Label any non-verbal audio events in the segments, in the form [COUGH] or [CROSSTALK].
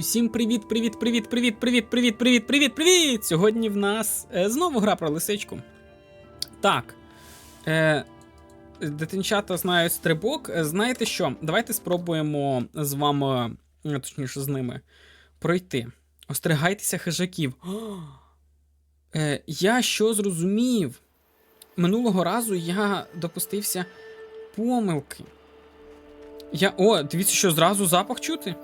Усім привіт, привіт, привіт, привіт, привіт, привіт, привіт, привіт, привіт! Сьогодні в нас е, знову гра про лисичку. Так. Е, дитинчата знають стрибок. Е, Знаєте що? Давайте спробуємо з вами, е, точніше, з ними, пройти. Остерігайтеся хижаків. Е, я що зрозумів? Минулого разу я допустився помилки. Я. О, дивіться, що зразу запах чути.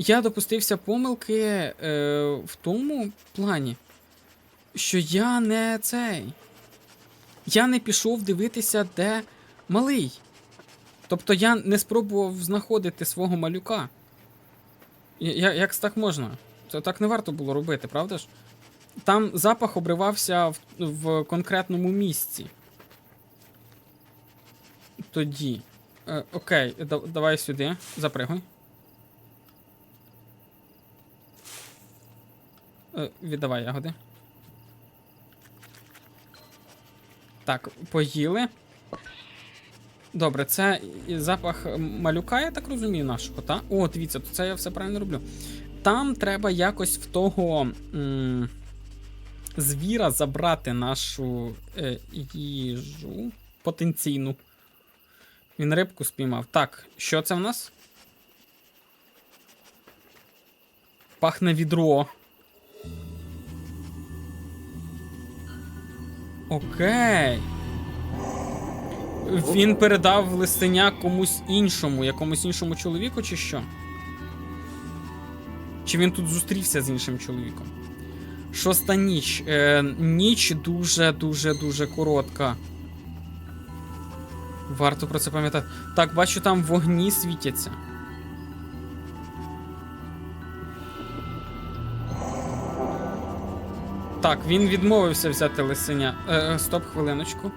Я допустився помилки е, в тому плані, що я не цей. Я не пішов дивитися, де малий. Тобто я не спробував знаходити свого малюка. Я, як так можна? Це так не варто було робити, правда ж? Там запах обривався в, в конкретному місці. Тоді. Е, окей, да- давай сюди, запригуй. Е, Віддавай ягоди. Так, поїли. Добре, це запах малюка, я так розумію, нашого, так? О, дивіться, то це я все правильно роблю. Там треба якось в того м- звіра забрати нашу е, їжу потенційну. Він рибку спіймав. Так, що це в нас? Пахне відро. Окей. Він передав листеня комусь іншому, якомусь іншому чоловіку, чи що? Чи він тут зустрівся з іншим чоловіком? Шоста ніч. Е, ніч дуже, дуже, дуже коротка. Варто про це пам'ятати. Так, бачу, там вогні світяться. Так, він відмовився взяти лисеня. Е, е, стоп, хвилиночку.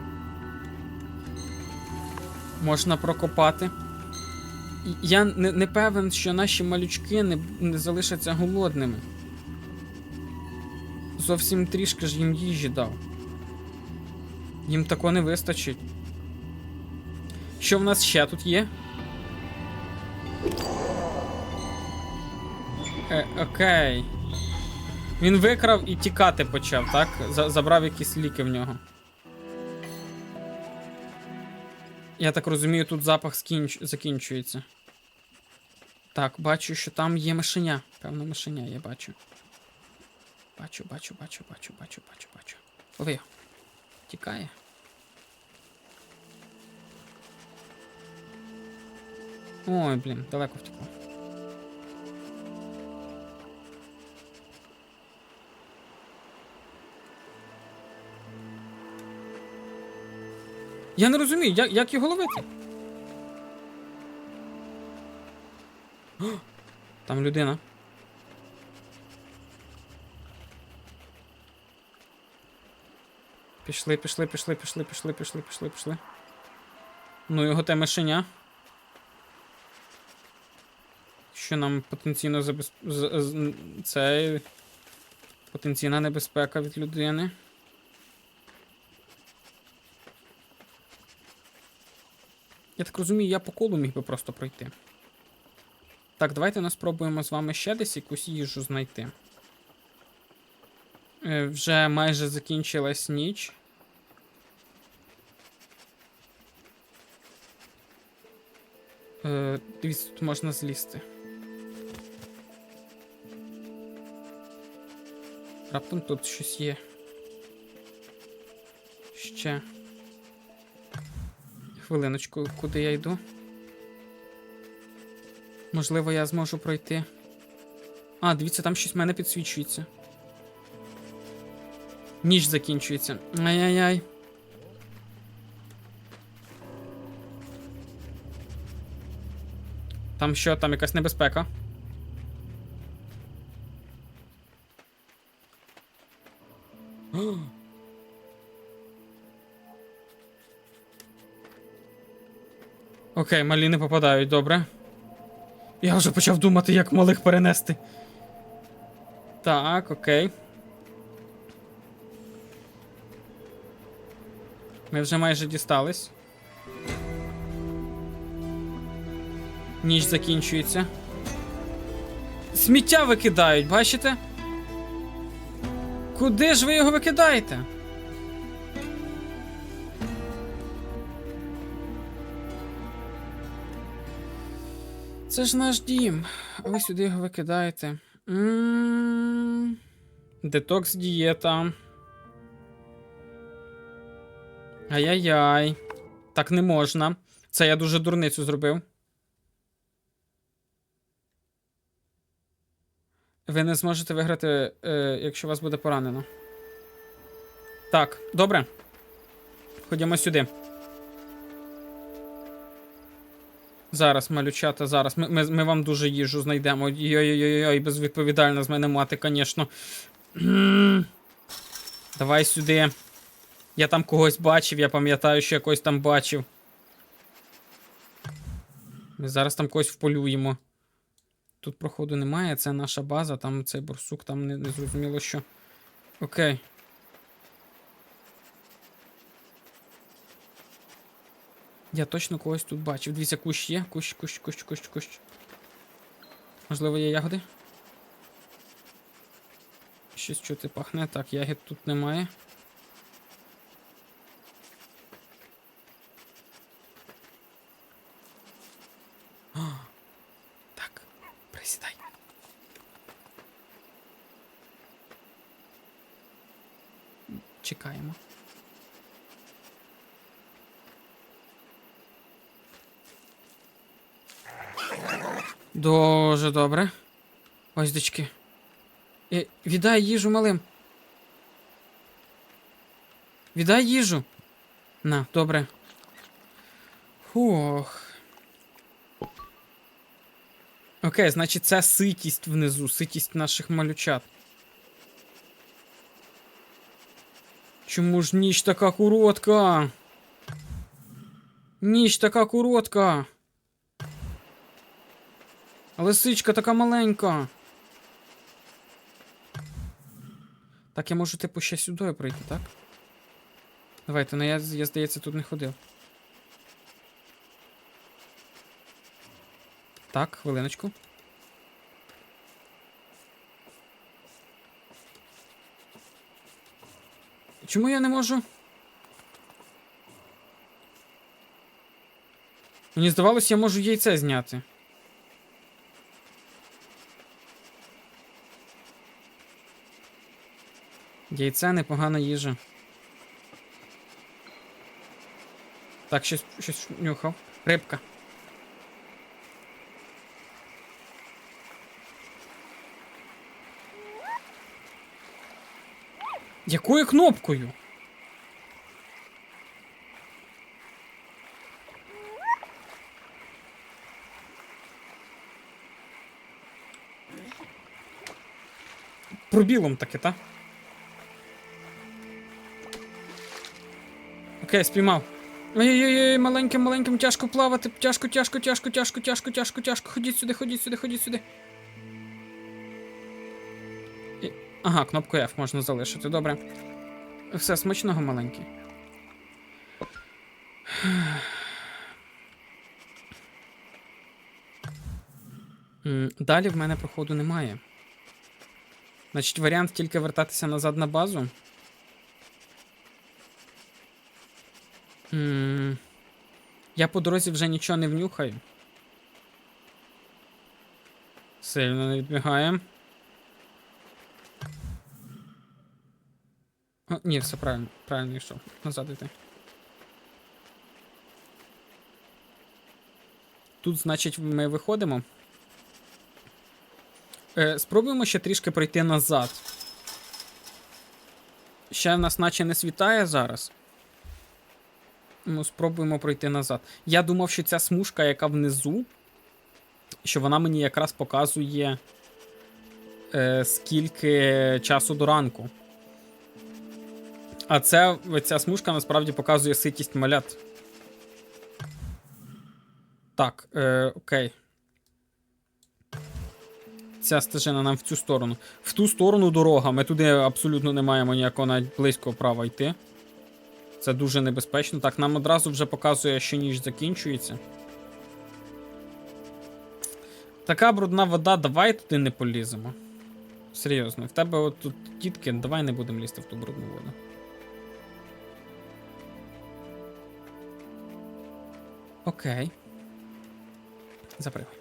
Можна прокопати. Я не, не певен, що наші малючки не, не залишаться голодними. Зовсім трішки ж їм їжі дав. Їм тако не вистачить. Що в нас ще тут є? Е, окей. Він викрав і тікати почав, так? Забрав якісь ліки в нього. Я так розумію, тут запах скінч... закінчується. Так, бачу, що там є мишеня. Певно, мишеня я бачу. Бачу, бачу, бачу, бачу, бачу, бачу, бачу. Лови. Тікає. Ой, блін, далеко втекло. Я не розумію, як, як його ловити? Там людина. Пішли, пішли, пішли, пішли, пішли, пішли, пішли, пішли. Ну, його те мишеня. Що нам потенційно забез... з- з- Це потенційна небезпека від людини. Я так розумію, я по колу міг би просто пройти. Так, давайте нас спробуємо з вами ще десь якусь їжу знайти. Е, вже майже закінчилась ніч. Е, дивіться, тут можна злізти. Раптом тут щось є. Ще. Хвилиночку, куди я йду? Можливо, я зможу пройти. А, дивіться, там щось в мене підсвічується. Ніч закінчується. Ай-яй-яй. Там що, там якась небезпека? Окей, малі не попадають, добре. Я вже почав думати, як малих перенести. Так, окей. Ми вже майже дістались. Ніч закінчується. сміття викидають, бачите? Куди ж ви його викидаєте? Це ж наш дім, ви сюди його викидаєте. Детокс дієта. Ай-яй-яй. Так не можна. Це я дуже дурницю зробив. Ви не зможете виграти, е, якщо вас буде поранено. Так, добре. Ходімо сюди. Зараз, малючата, зараз. Ми, ми, ми вам дуже їжу знайдемо. Йой-йой-йой, безвідповідально з мене мати, звісно. Давай сюди. Я там когось бачив, я пам'ятаю, що я когось там бачив. Ми зараз там когось вполюємо. Тут проходу немає, це наша база, там цей борсук, там не, не зрозуміло що. Окей. Я точно когось тут бачив. Дивіться, кущ є. Кущ, кущ, кущ, кущ, кущ. Можливо, є ягоди? Щось чути пахне. Так, ягід тут немає. А, Так, присідай. Чекаємо. Добре. Ось дочки. Е, віддай їжу малим. Віддай їжу. На, добре. Фух. Окей, значить, це ситість внизу, ситість наших малючат. Чому ж ніч така коротка? Ніч така коротка. Лисичка така маленька. Так, я можу, типу, ще сюди пройти, так? Давайте, ну я, я здається, тут не ходив. Так, хвилиночку. Чому я не можу? Мені здавалось, я можу яйце зняти. Яйце непогана їжа. Так, щось, щось нюхав. Рибка. Якою кнопкою? Пробілом таке, та? Окей, спіймав. Ой-ой-ой, маленьким, маленьким, тяжко плавати. Тяжко, тяжко, тяжко, тяжко, тяжко, тяжко, тяжко. Ходіть сюди, ходіть сюди, ходіть сюди. І... Ага, кнопку F можна залишити, добре. Все, смачного маленький. Далі в мене проходу немає. Значить, варіант тільки вертатися назад на базу. М, Я по дорозі вже нічого не внюхаю. Сильно не відбігаємо. О, ні, все правильно. Правильно йшов. Назад йти. Тут, значить, ми виходимо. Е, спробуємо ще трішки пройти назад. Ще в нас наче не світає зараз. Ну, спробуємо пройти назад. Я думав, що ця смужка, яка внизу, що вона мені якраз показує, е, скільки часу до ранку. А це, ця смужка насправді показує ситість малят. Так, е, окей. Ця стежина нам в цю сторону. В ту сторону дорога. Ми туди абсолютно не маємо ніякого навіть близького права йти. Це дуже небезпечно. Так, нам одразу вже показує, що ніч закінчується. Така брудна вода, давай туди не поліземо. Серйозно, в тебе от тут тітки, давай не будемо лізти в ту брудну воду. Окей. Запригай.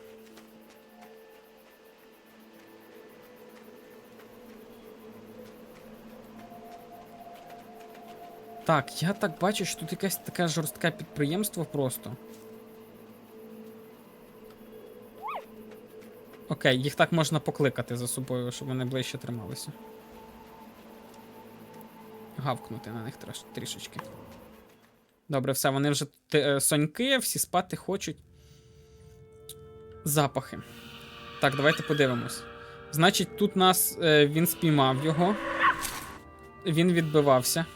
Так, я так бачу, що тут якесь таке жорстке підприємство просто. Окей, їх так можна покликати за собою, щоб вони ближче трималися. Гавкнути на них трош- трішечки. Добре, все, вони вже е, соньки, всі спати хочуть. Запахи. Так, давайте подивимось. Значить, тут нас е, він спіймав його. Він відбивався.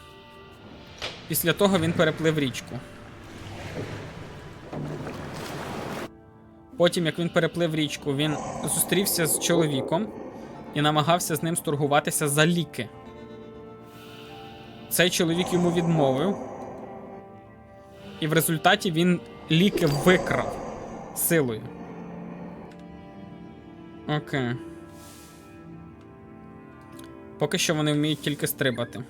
Після того він переплив річку. Потім, як він переплив річку, він зустрівся з чоловіком і намагався з ним сторгуватися за ліки. Цей чоловік йому відмовив. І в результаті він ліки викрав силою. Окей. Поки що вони вміють тільки стрибати.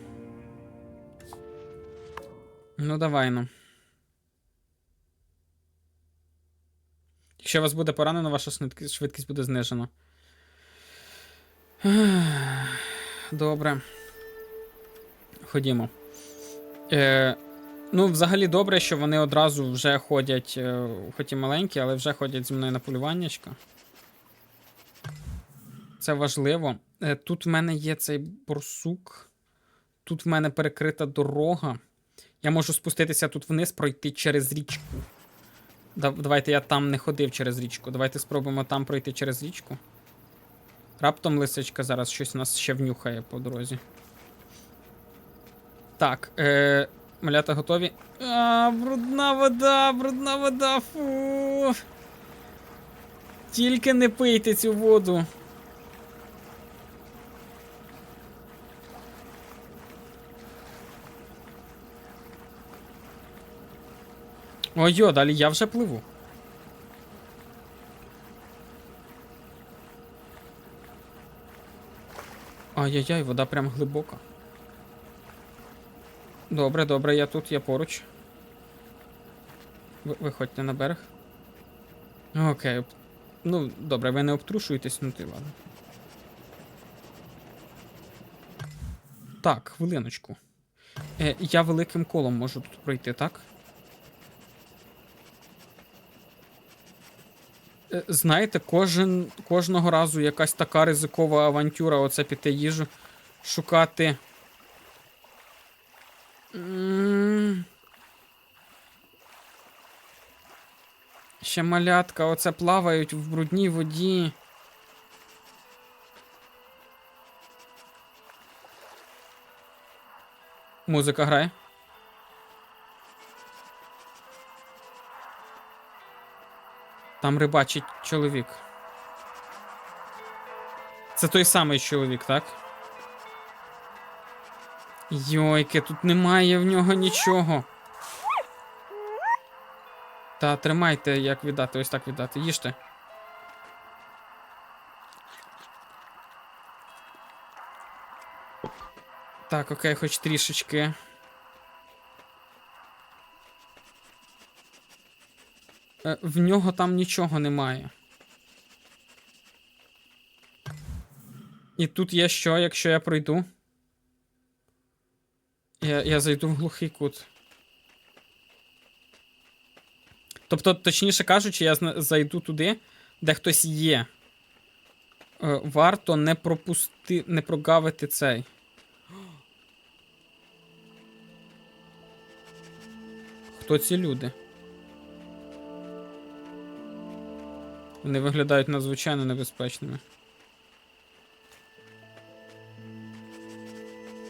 Ну, давай ну. Якщо вас буде поранено, ваша швидкість буде знижена. [SIGHS] Добре. Ходімо. Е, ну, взагалі добре, що вони одразу вже ходять, е, хоч і маленькі, але вже ходять зі мною на полюваннячка. Це важливо. Е, тут в мене є цей борсук. Тут в мене перекрита дорога. Я можу спуститися тут вниз, пройти через річку. Давайте я там не ходив через річку. Давайте спробуємо там пройти через річку. Раптом лисичка зараз щось нас ще внюхає по дорозі. Так, е, малята готові. А, брудна вода, брудна вода, фу. Тільки не пийте цю воду. Ой, йо, далі я вже пливу. Ай-яй-яй, вода прям глибока. Добре, добре, я тут, я поруч. Ви- Виходьте на берег. Окей. Ну, добре, ви не обтрушуєтесь, ну ти ладно. Так, хвилиночку. Е, я великим колом можу тут пройти, так? Знаєте, кожен, кожного разу якась така ризикова авантюра, оце піти їжу шукати. Ще малятка, оце плавають в брудній воді. Музика грає. Там рибачить чоловік. Це той самий чоловік, так? Йойки, тут немає в нього нічого. Та тримайте, як віддати, ось так віддати. Їжте. Так, окей, хоч трішечки. В нього там нічого немає. І тут є що, якщо я пройду? Я, я зайду в глухий кут. Тобто, точніше кажучи, я зайду туди, де хтось є. Е, Варто не пропусти. не прогавити цей. Хто ці люди? Вони виглядають надзвичайно небезпечними.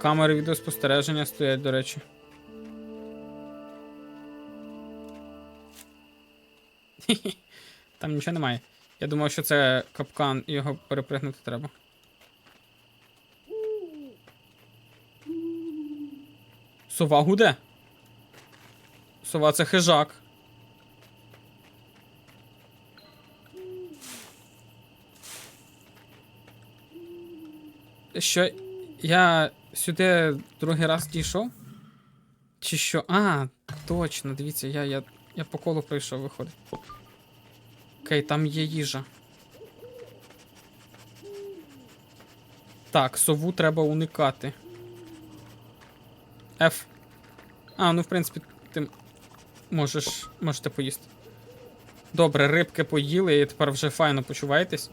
Камери відеоспостереження стоять, до речі. [LAUGHS] Там нічого немає. Я думав, що це капкан, і його перепригнути треба. Сова гуде? Сова це хижак. Що я сюди другий раз дійшов? Чи що? А, точно, дивіться, я, я, я по колу прийшов, виходить. Окей, там є їжа. Так, сову треба уникати. F. А, ну в принципі, ти можеш. можете поїсти. Добре, рибки поїли і тепер вже файно почуваєтесь.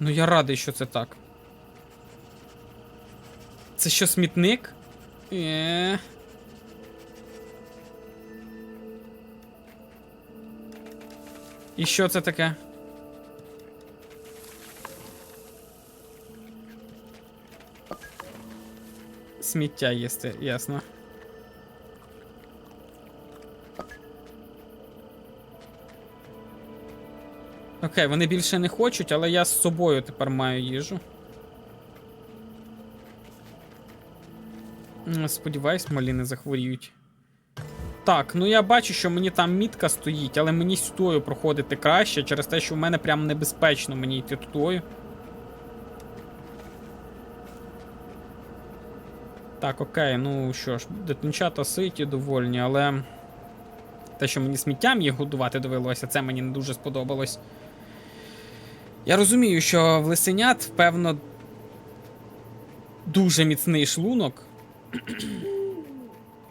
Ну я радий, що це так. Це що, смітник? Е. І що це таке? Сміття їсти, ясно. Окей, вони більше не хочуть, але я з собою тепер маю їжу. Сподіваюсь, малі не захворіють. Так, ну я бачу, що мені там мітка стоїть, але мені сюдою проходити краще через те, що в мене прям небезпечно мені йти тудою. Так, окей, ну що ж, дитинчата ситі довольні, але те, що мені сміттям їх годувати довелося, це мені не дуже сподобалось. Я розумію, що в лисенят, певно, дуже міцний шлунок.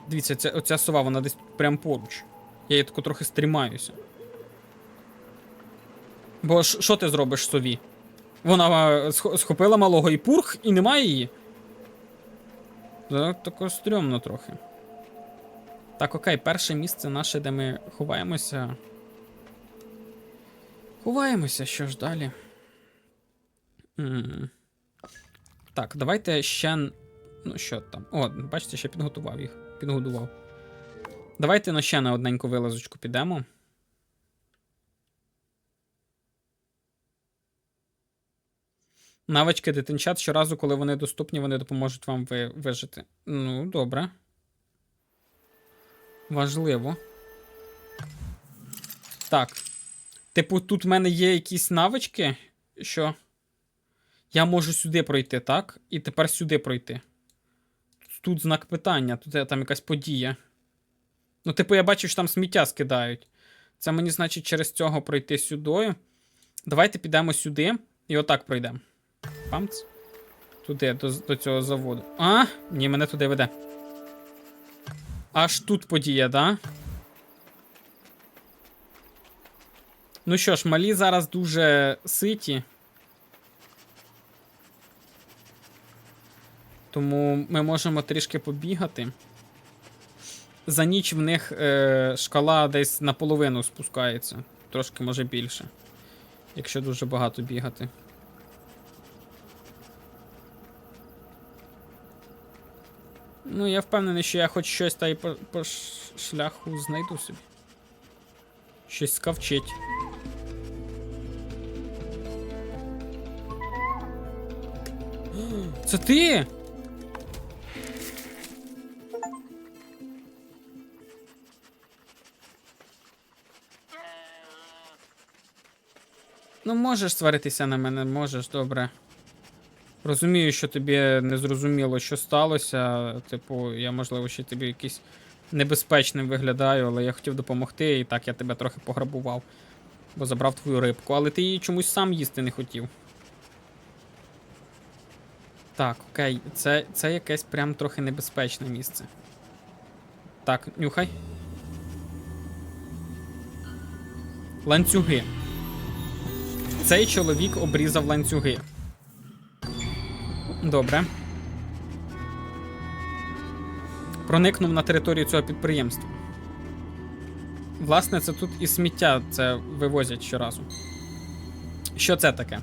Дивіться, ця, оця сова, вона десь прям поруч. Я її тако трохи стрімаюся. Бо що ти зробиш сові? Вона е, сх- схопила малого і пурх, і немає її. Так, тако стрьомно трохи. Так, окей, перше місце наше, де ми ховаємося. Ховаємося, що ж далі. М. Так, давайте ще. Ну, що там? О, бачите, ще підготував їх. Підгодував. Давайте на ще на одненьку вилазочку підемо. Навички дитинчат щоразу, коли вони доступні, вони допоможуть вам ви, вижити. Ну, добре. Важливо. Так. Типу, тут в мене є якісь навички, що я можу сюди пройти, так? І тепер сюди пройти. Тут знак питання, тут е, там якась подія. Ну, типу, я бачу, що там сміття скидають. Це мені, значить, через цього пройти сюди. Давайте підемо сюди і отак пройдемо. Памц. Туди, до, до цього заводу. А, ні, мене туди веде. Аж тут подія, да? Ну що ж, малі зараз дуже ситі. Тому ми можемо трішки побігати. За ніч в них е, шкала десь наполовину спускається. Трошки може більше. Якщо дуже багато бігати. Ну, я впевнений, що я хоч щось та й по, по шляху знайду собі. Щось скавчить. Це ти? Ну, можеш сваритися на мене, можеш, добре. Розумію, що тобі не зрозуміло, що сталося. Типу, я, можливо, ще тобі якийсь небезпечним виглядаю, але я хотів допомогти, і так я тебе трохи пограбував. Бо забрав твою рибку, але ти її чомусь сам їсти не хотів. Так, окей, це, це якесь прям трохи небезпечне місце. Так, нюхай. Ланцюги. Цей чоловік обрізав ланцюги. Добре. Проникнув на територію цього підприємства. Власне, це тут і сміття це вивозять щоразу. Що це таке?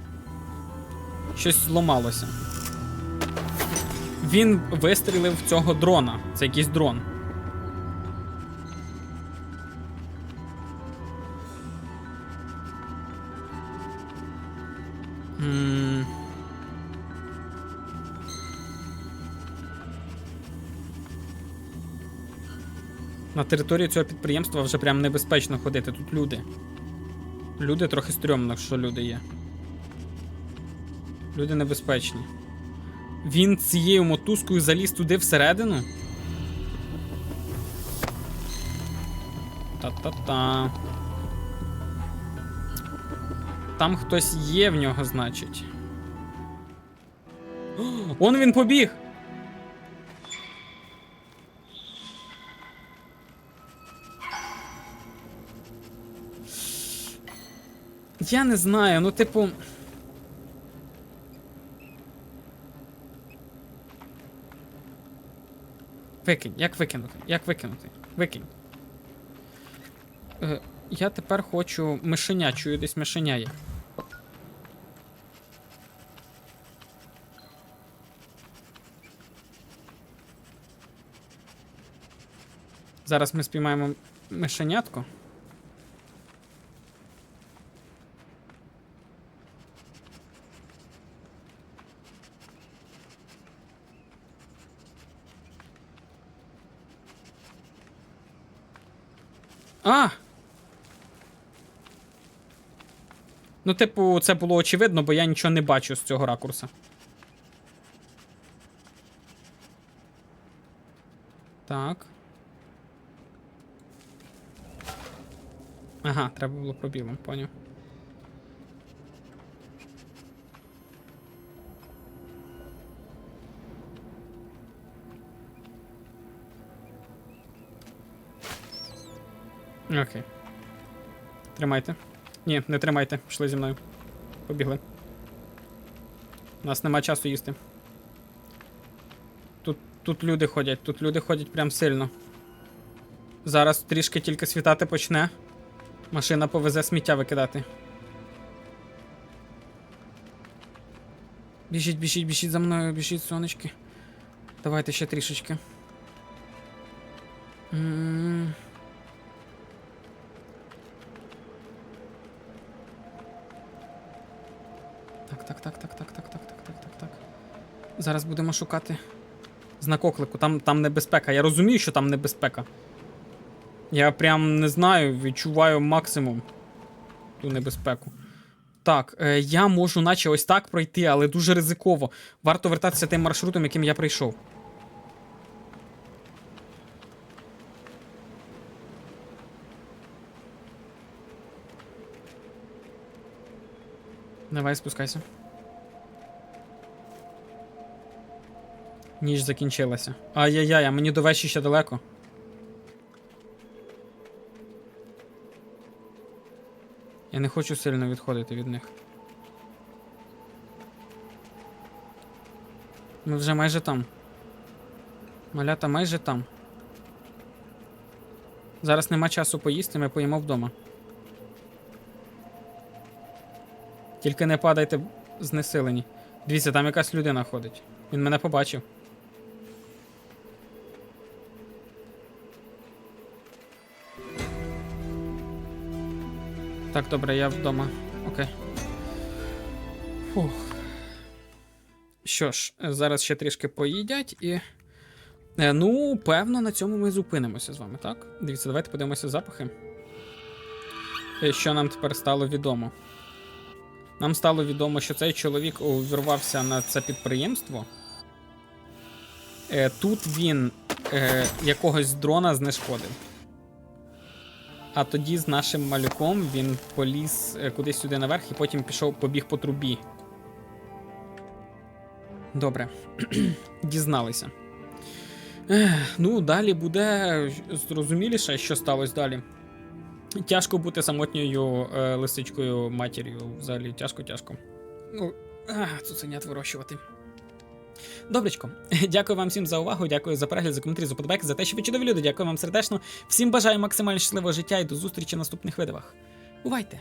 Щось зламалося. Він вистрілив в цього дрона. Це якийсь дрон. Території цього підприємства вже прям небезпечно ходити. Тут люди. Люди трохи стрьомно, що люди є. Люди небезпечні. Він цією мотузкою заліз туди всередину. Та-та-та. Там хтось є в нього, значить. Он він побіг! Я не знаю, ну, типу. Викинь, як викинути? Як викинути? Викинь. Е, я тепер хочу мишеня, чую десь мишеня є. Зараз ми спіймаємо мишенятку. А! Ну, типу, це було очевидно, бо я нічого не бачу з цього ракурса. Так. Ага, треба було пробілом, поняв. Окей. Тримайте. Ні, не тримайте, пішли зі мною. Побігли. У нас нема часу їсти. Тут, тут люди ходять, тут люди ходять прям сильно. Зараз трішки тільки світати почне. Машина повезе сміття викидати. Біжіть, біжіть, біжіть за мною, біжіть, сонечки. Давайте ще трішечки. М. Так, так, так, так, так, так, так, так, так, так, так. Зараз будемо шукати знак оклику. Там, там небезпека. Я розумію, що там небезпека. Я прям не знаю, відчуваю максимум ту небезпеку. Так, е, я можу наче ось так пройти, але дуже ризиково. Варто вертатися тим маршрутом, яким я прийшов. Давай, спускайся. Ніч закінчилася. Ай-яй-яй, а мені до вечі ще далеко. Я не хочу сильно відходити від них. Ми вже майже там. Малята майже там. Зараз нема часу поїсти, ми поїмо вдома. Тільки не падайте знесилені. Дивіться, там якась людина ходить. Він мене побачив. Так, добре, я вдома. Окей. Фух. Що ж, зараз ще трішки поїдять і. Е, Ну, певно, на цьому ми зупинимося з вами, так? Дивіться, давайте подивимося запахи. Е, Що нам тепер стало відомо? Нам стало відомо, що цей чоловік увірвався на це підприємство. Е, Тут він е, якогось дрона знешкодив. А тоді з нашим малюком він поліз е, кудись сюди наверх і потім пішов, побіг по трубі. Добре. [CLEARS THROAT] Дізналися. Ну, далі буде зрозуміліше, що сталося далі. Тяжко бути самотньою е, лисичкою матір'ю. Взагалі, тяжко, тяжко. Ну, цуценят вирощувати. Добречко, [LAUGHS] дякую вам всім за увагу, дякую за перегляд, за коментарі, за подобайки, за те, що ви чудові люди. Дякую вам сердечно. Всім бажаю максимально щасливого життя і до зустрічі в наступних видавах. Бувайте!